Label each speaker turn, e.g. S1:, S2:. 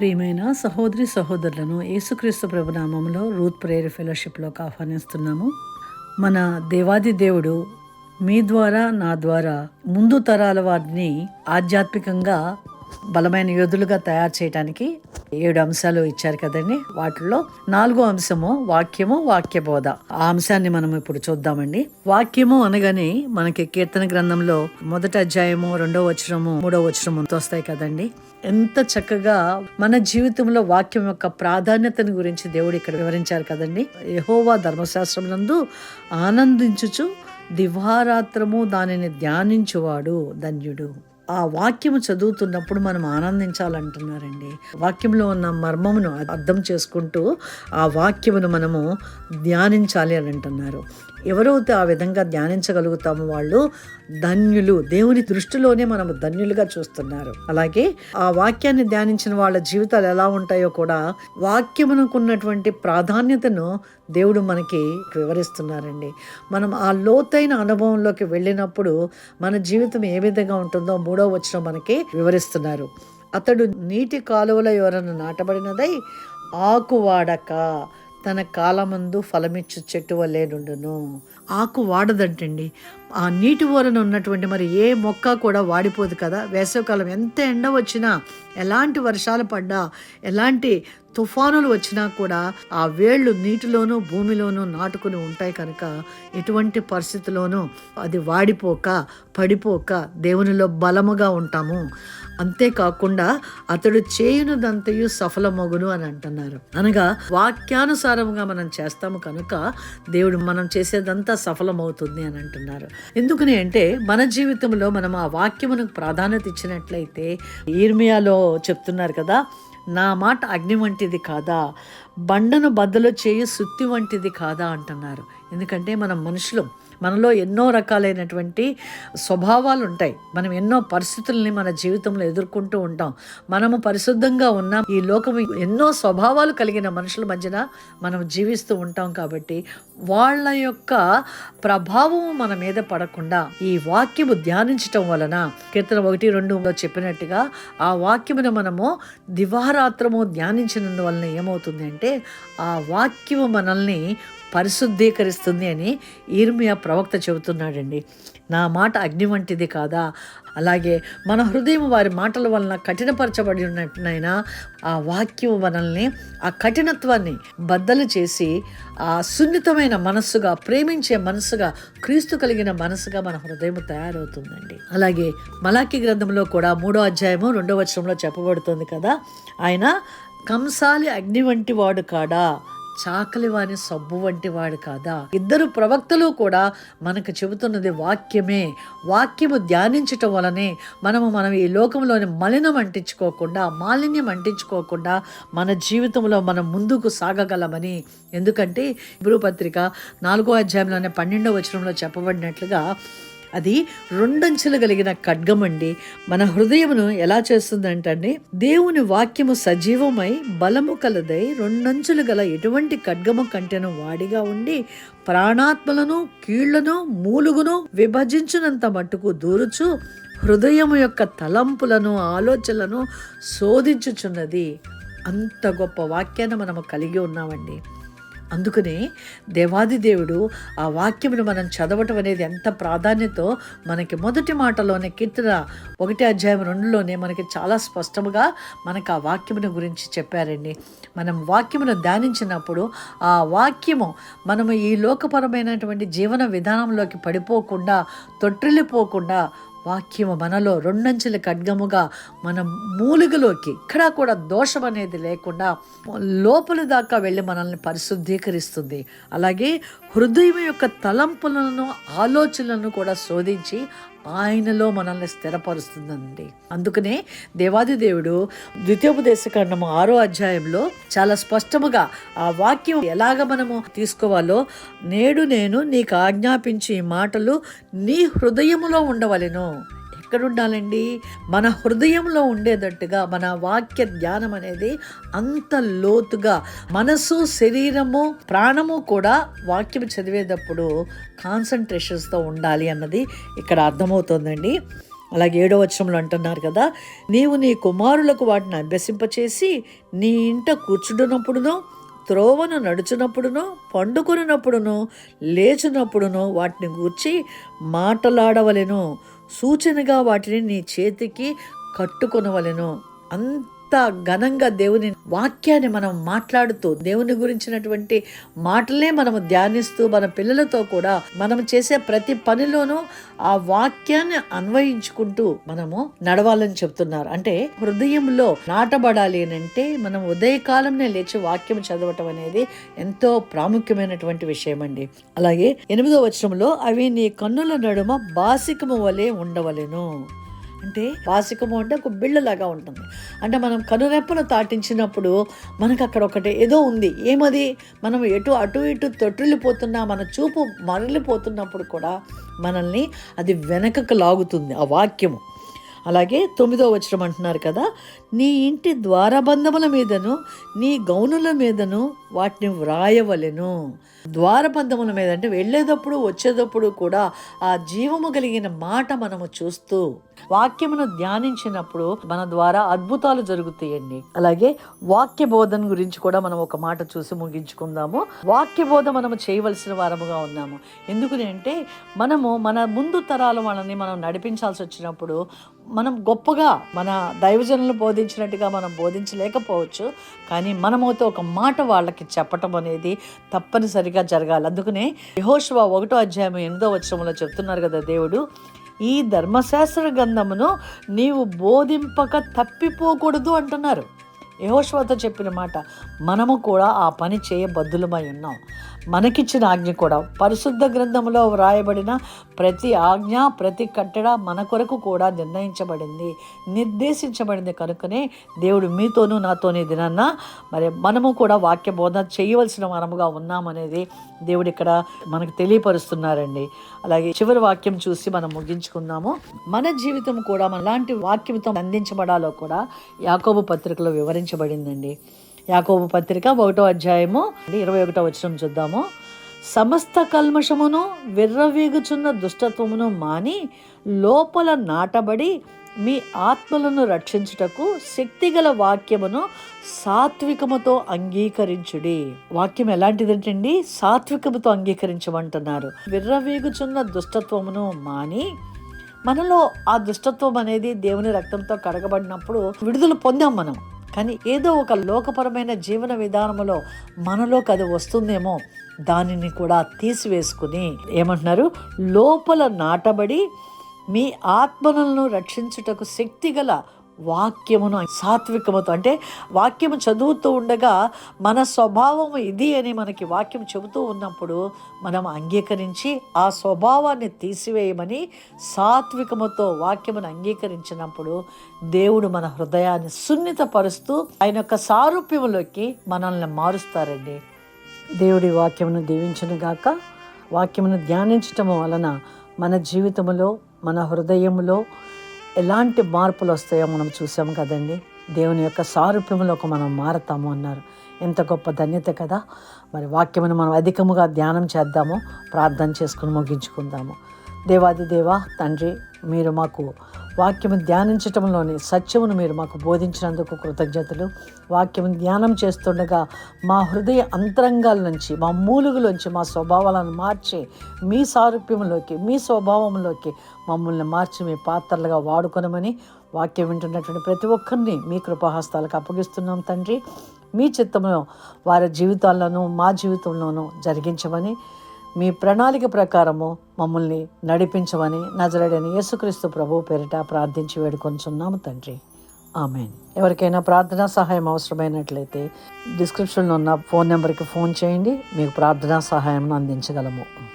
S1: ప్రియమైన సహోదరి సహోదరులను యేసుక్రీస్తు ప్రభునామంలో రూత్ ప్రేయర్ ఫెలోషిప్లోకి ఆహ్వానిస్తున్నాము. మన దేవాది దేవుడు మీ ద్వారా నా ద్వారా ముందు తరాల వారిని ఆధ్యాత్మికంగా బలమైన యోధులుగా తయారు చేయడానికి ఏడు అంశాలు ఇచ్చారు కదండి. వాటిల్లో నాలుగో అంశము వాక్యము వాక్య బోధ ఆ అంశాన్ని మనం ఇప్పుడు చూద్దామండి. వాక్యము అనగానే మనకి కీర్తన గ్రంథంలో మొదటి అధ్యాయము రెండో వచనము మూడో వచనము వస్తాయి కదండి. ఎంత చక్కగా మన జీవితంలో వాక్యం యొక్క ప్రాధాన్యతను గురించి దేవుడు ఇక్కడ వివరించారు కదండి. యహోవా ధర్మశాస్త్రం నందు ఆనందించుచు దివారాత్రము దానిని ధ్యానించువాడు ధన్యుడు. ఆ వాక్యము చదువుతున్నప్పుడు మనం ఆనందించాలంటున్నారండి. వాక్యంలో ఉన్న మర్మమును అర్థం చేసుకుంటూ ఆ వాక్యమును మనము ధ్యానించాలి అని అంటున్నారు. ఎవరైతే ఆ విధంగా ధ్యానించగలుగుతామో వాళ్ళు ధన్యులు. దేవుని దృష్టిలోనే మనము ధన్యులుగా చూస్తున్నారు. అలాగే ఆ వాక్యాన్ని ధ్యానించిన వాళ్ళ జీవితాలు ఎలా ఉంటాయో కూడా వాక్యమునకున్నటువంటి ప్రాధాన్యతను దేవుడు మనకి వివరిస్తున్నారండి. మనం ఆ లోతైన అనుభవంలోకి వెళ్ళినప్పుడు మన జీవితం ఏ విధంగా ఉంటుందో మూడో వచ్చిన మనకి వివరిస్తున్నారు. అతడు నీటి కాలువల ఎవరన్నా నాటబడినదై ఆకు వాడక తన కాలమందు ఫలమిచ్చు చెట్టు వల్లే ఆకు వాడదంటండి. ఆ నీటి ఊరన ఉన్నటువంటి మరి ఏ మొక్క కూడా వాడిపోదు కదా. వేసవికాలం ఎంత ఎండ వచ్చినా ఎలాంటి వర్షాలు పడ్డా ఎలాంటి తుఫానులు వచ్చినా కూడా ఆ వేళ్ళు నీటిలోనూ భూమిలోనూ నాటుకుని ఉంటాయి కనుక ఎటువంటి పరిస్థితిలోనూ అది వాడిపోక పడిపోక దేవునిలో బలముగా ఉంటాము. అంతేకాకుండా అతడు చేయునదంతయు సఫలమగును అని అంటున్నారు. అనగా వాక్యానుసారంగా మనం చేస్తాము కనుక దేవుడు మనం చేసేదంతా సఫలమవుతుంది అని అంటున్నారు. ఎందుకని అంటే మన జీవితంలో మనం ఆ వాక్యమునకు ప్రాధాన్యత ఇచ్చినట్లయితే ఈర్మియాలో చెప్తున్నారు కదా నా మాట అగ్ని వంటిది కాదా బండను బద్దలు చేయి సుత్తి వంటిది కాదా అంటున్నారు. ఎందుకంటే మనం మనుషులు. మనలో ఎన్నో రకాలైనటువంటి స్వభావాలు ఉంటాయి మనం ఎన్నో పరిస్థితుల్ని మన జీవితంలో ఎదుర్కొంటూ ఉంటాం. మనము పరిశుద్ధంగా ఉన్నాం ఈ లోకం ఎన్నో స్వభావాలు కలిగిన మనుషుల మధ్యన మనం జీవిస్తూ ఉంటాం కాబట్టి వాళ్ళ యొక్క ప్రభావం మన మీద పడకుండా ఈ వాక్యము ధ్యానించటం వలన కీర్తన ఒకటి రెండులో చెప్పినట్టుగా ఆ వాక్యమును మనము దివారాత్రము ధ్యానించినందువలన ఏమవుతుంది అంటే ఆ వాక్యము మనల్ని పరిశుద్ధీకరిస్తుంది అని ఈర్మియా ప్రవక్త చెబుతున్నాడండి. నా మాట అగ్ని వంటిది కాదా? అలాగే మన హృదయం వారి మాటల వలన కఠినపరచబడి ఉన్నట్టునైనా ఆ వాక్యం మనల్ని ఆ కఠినత్వాన్ని బద్దలు చేసి ఆ సున్నితమైన మనస్సుగా ప్రేమించే మనస్సుగా క్రీస్తు కలిగిన మనస్సుగా మన హృదయం తయారవుతుందండి. అలాగే మలాఖీ గ్రంథంలో కూడా మూడో అధ్యాయము రెండో వచనంలో చెప్పబడుతుంది కదా ఆయన కంసాలి అగ్ని వంటి వాడు కాడా? చాకలి వాని సబ్బు వంటి వాడు కాదా? ఇద్దరు ప్రవక్తలు కూడా మనకు చెబుతున్నది వాక్యమే. వాక్యము ధ్యానించటం వలనే మనము మనం ఈ లోకంలోని మలినం అంటించుకోకుండా మాలిన్యం అంటించుకోకుండా మన జీవితంలో మనం ముందుకు సాగగలమని. ఎందుకంటే పత్రిక నాలుగో అధ్యాయంలోనే పన్నెండో వచనంలో చెప్పబడినట్లుగా అది రెండంచెలు కలిగిన ఖడ్గం అండి. మన హృదయమును ఎలా చేస్తుందంటే దేవుని వాక్యము సజీవమై బలము కలదై రెండంచులు గల ఎటువంటి ఖడ్గము కంటెను వాడిగా ఉండి ప్రాణాత్మలను కీళ్ళను మూలుగును విభజించినంత మట్టుకు దూరుచు హృదయము యొక్క తలంపులను ఆలోచనలను శోధించుచున్నది. అంత గొప్ప వాక్యాన్ని మనము కలిగి ఉన్నామండి. అందుకని దేవాది దేవుడు ఆ వాక్యమును మనం చదవటం అనేది ఎంత ప్రాధాన్యతో మనకి మొదటి మాటలోనే కీర్తన ఒకటి అధ్యాయం రెండులోనే మనకి చాలా స్పష్టముగా మనకు ఆ వాక్యమును గురించి చెప్పారండి. మనం వాక్యమును ధ్యానించినప్పుడు ఆ వాక్యము మనము ఈ లోకపరమైనటువంటి జీవన విధానంలోకి పడిపోకుండా తొట్టిల్లిపోకుండా వాక్యము మనలో రెండంచెల ఖడ్గముగా మన మూలిగలోకి ఇక్కడ కూడా దోషం అనేది లేకుండా లోపల దాకా వెళ్ళి మనల్ని పరిశుద్ధీకరిస్తుంది. అలాగే హృదయం యొక్క తలంపులను ఆలోచనలను కూడా శోధించి ఆయనలో మనల్ని స్థిరపరుస్తుందండి. అందుకనే దేవాది దేవుడు ద్వితీయోపదేశకాండము ఆరో అధ్యాయంలో చాలా స్పష్టముగా ఆ వాక్యం ఎలాగ మనము తీసుకోవాలో నేడు నేను నీకు ఆజ్ఞాపించి మాటలు నీ హృదయములో ఉండవలెను. ఎక్కడుండాలండి? మన హృదయంలో ఉండేటట్టుగా మన వాక్య ధ్యానం అనేది అంత లోతుగా మనసు శరీరము ప్రాణము కూడా వాక్యం చదివేటప్పుడు కాన్సన్ట్రేషన్స్తో ఉండాలి అన్నది ఇక్కడ అర్థమవుతుందండి. అలాగే ఏడో వచనంలో అంటున్నారు కదా నీవు నీ కుమారులకు వాటిని అభ్యసింపచేసి నీ ఇంట కూర్చుంటున్నప్పుడునో త్రోవను నడుచునప్పుడునో పండుకొనినప్పుడునో లేచినప్పుడునో వాటిని గూర్చి మాటలాడవలెను. సూచనగా వాటిని నీ చేతికి కట్టుకొనవలెను. అంత ఘనంగా దేవుని వాక్యాన్ని మనం మాట్లాడుతూ దేవుని గురించినటువంటి మాటలే మనము ధ్యానిస్తూ మన పిల్లలతో కూడా మనం చేసే ప్రతి పనిలోనూ ఆ వాక్యాన్ని అన్వయించుకుంటూ మనము నడవాలని చెప్తున్నారు. అంటే హృదయంలో నాటబడాలి అని అంటే మనం ఉదయకాలంనే లేచి వాక్యం చదవటం అనేది ఎంతో ప్రాముఖ్యమైనటువంటి విషయం అండి అలాగే ఎనిమిదో వచనంలో అవి నీ కన్నుల నడుమ బాసికము వలె ఉండవలెను. అంటే వాసికము అంటే ఒక బిళ్ళలాగా ఉంటుంది. అంటే మనం కనురెప్పను తాటించినప్పుడు మనకు అక్కడ ఒకటి ఏదో ఉంది. ఏమది? మనం ఎటు అటు ఇటు తొట్టిల్లిపోతున్నా మన చూపు మరలిపోతున్నప్పుడు కూడా మనల్ని అది వెనకకు లాగుతుంది ఆ వాక్యము. అలాగే తొమ్మిదో వచనం అంటున్నారు కదా నీ ఇంటి ద్వారబంధముల మీదను నీ గౌనుల మీదను వాటిని వ్రాయవలెను. ద్వారబంధముల మీద అంటే వెళ్ళేటప్పుడు వచ్చేటప్పుడు కూడా ఆ జీవము కలిగిన మాట మనము చూస్తూ వాక్యమును ధ్యానించినప్పుడు మన ద్వారా అద్భుతాలు జరుగుతాయండి. అలాగే వాక్య బోధన గురించి కూడా మనం ఒక మాట చూసి ముగించుకుందాము. వాక్య బోధ మనము చేయవలసిన వారముగా ఉన్నాము. ఎందుకని అంటే మనము మన ముందు తరాల వాళ్ళని మనం నడిపించాల్సి వచ్చినప్పుడు మనం గొప్పగా మన దైవజనులు బోధించినట్టుగా మనం బోధించలేకపోవచ్చు. కానీ మనమైతే ఒక మాట వాళ్ళకి చెప్పటం అనేది తప్పనిసరిగా జరగాలి. అందుకనే యహోశివ ఒకటో అధ్యాయం ఎనిమిదో వచ్చంలో చెప్తున్నారు కదా దేవుడు ఈ ధర్మశాస్త్ర గ్రంథమును నీవు బోధింపక తప్పిపోకూడదు అంటున్నారు. యహోశ్వత చెప్పిన మాట మనము కూడా ఆ పని చేయబద్దులమై ఉన్నాం. మనకిచ్చిన ఆజ్ఞ కూడా. పరిశుద్ధ గ్రంథంలో వ్రాయబడిన ప్రతి ఆజ్ఞ ప్రతి కట్టడ మన కొరకు కూడా నిర్ణయించబడింది. నిర్దేశించబడింది కనుకనే దేవుడు మీతోనూ నాతోనే దినన్నా మరి మనము కూడా వాక్య బోధన చేయవలసిన మనముగా ఉన్నామనేది దేవుడు ఇక్కడ మనకు తెలియపరుస్తున్నారండి. అలాగే చివరి వాక్యం చూసి మనం ముగించుకుందాము. మన జీవితం కూడా మనలాంటి వాక్యంతో అందించబడాలో కూడా యాకోబు పత్రికలో వివరించబడిందండి. యాకోబు పత్రిక ఒకటో అధ్యాయము ఇరవై ఒకటో వచనం చూద్దాము. సమస్త కల్మషమును విర్రవీగుచున్న దుష్టత్వమును మాని లోపల నాటబడి మీ ఆత్మలను రక్షించుటకు శక్తిగల వాక్యమును సాత్వికముతో అంగీకరించుడి. వాక్యం ఎలాంటిదంటండి? సాత్వికముతో అంగీకరించమంటున్నారు. విర్రవీగుచున్న దుష్టత్వమును మాని మనలో ఆ దుష్టత్వం అనేది దేవుని రక్తంతో కడగబడినప్పుడు విడుదల పొందాం మనం. కానీ ఏదో ఒక లోకపరమైన జీవన విధానంలో మనలోకి అది వస్తుందేమో దానిని కూడా తీసివేసుకుని ఏమంటున్నారు? లోపల నాటబడి మీ ఆత్మలను రక్షించుటకు శక్తిగల వాక్యమును సాత్వికముతో అంటే వాక్యము చదువుతూ ఉండగా మన స్వభావం ఇది అని మనకి వాక్యం చెబుతూ ఉన్నప్పుడు మనం అంగీకరించి ఆ స్వభావాన్ని తీసివేయమని సాత్వికముతో వాక్యమును అంగీకరించినప్పుడు దేవుడు మన హృదయాన్ని సున్నితపరుస్తూ ఆయన యొక్క సారూప్యములోకి మనల్ని మారుస్తారండి. దేవుడి వాక్యమును దీవించును గాక. వాక్యమును ధ్యానించటం వలన మన జీవితంలో మన హృదయంలో ఎలాంటి మార్పులు వస్తాయో మనం చూసాం కదండి. దేవుని యొక్క సారూప్యములోకి మనం మారతాము అన్నారు. ఎంత గొప్ప ధన్యత కదా. మరి వాక్యమును మనం అధికముగా ధ్యానం చేద్దాము. ప్రార్థన చేసుకుని ముగించుకుందాము. దేవాది దేవా తండ్రి మీరు మాకు వాక్యము ధ్యానించటంలోని సత్యమును మీరు మాకు బోధించినందుకు కృతజ్ఞతలు. వాక్యం ధ్యానం చేస్తుండగా మా హృదయ అంతరంగాల నుంచి మా మూలుగులోంచి మా స్వభావాలను మార్చి మీ సారూప్యంలోకి మీ స్వభావంలోకి మమ్మల్ని మార్చి మీ పాత్రలుగా వాడుకొనమని వాక్యం వింటున్నటువంటి ప్రతి ఒక్కరిని మీ కృపాహస్తాలకు అప్పగిస్తున్నాం తండ్రి. మీ చిత్తంలో వారి జీవితాల్లోనూ మా జీవితంలోనూ జరిగించమని మీ ప్రణాళిక ప్రకారము మమ్మల్ని నడిపించమని నజరడని యేసుక్రీస్తు ప్రభు పేరిట ప్రార్థించి వేడుకొంచున్నాము తండ్రి. ఆమెన్. ఎవరికైనా ప్రార్థనా సహాయం అవసరమైనట్లయితే డిస్క్రిప్షన్లో ఉన్న ఫోన్ నెంబర్కి ఫోన్ చేయండి మీకు ప్రార్థనా సహాయం అందించగలము.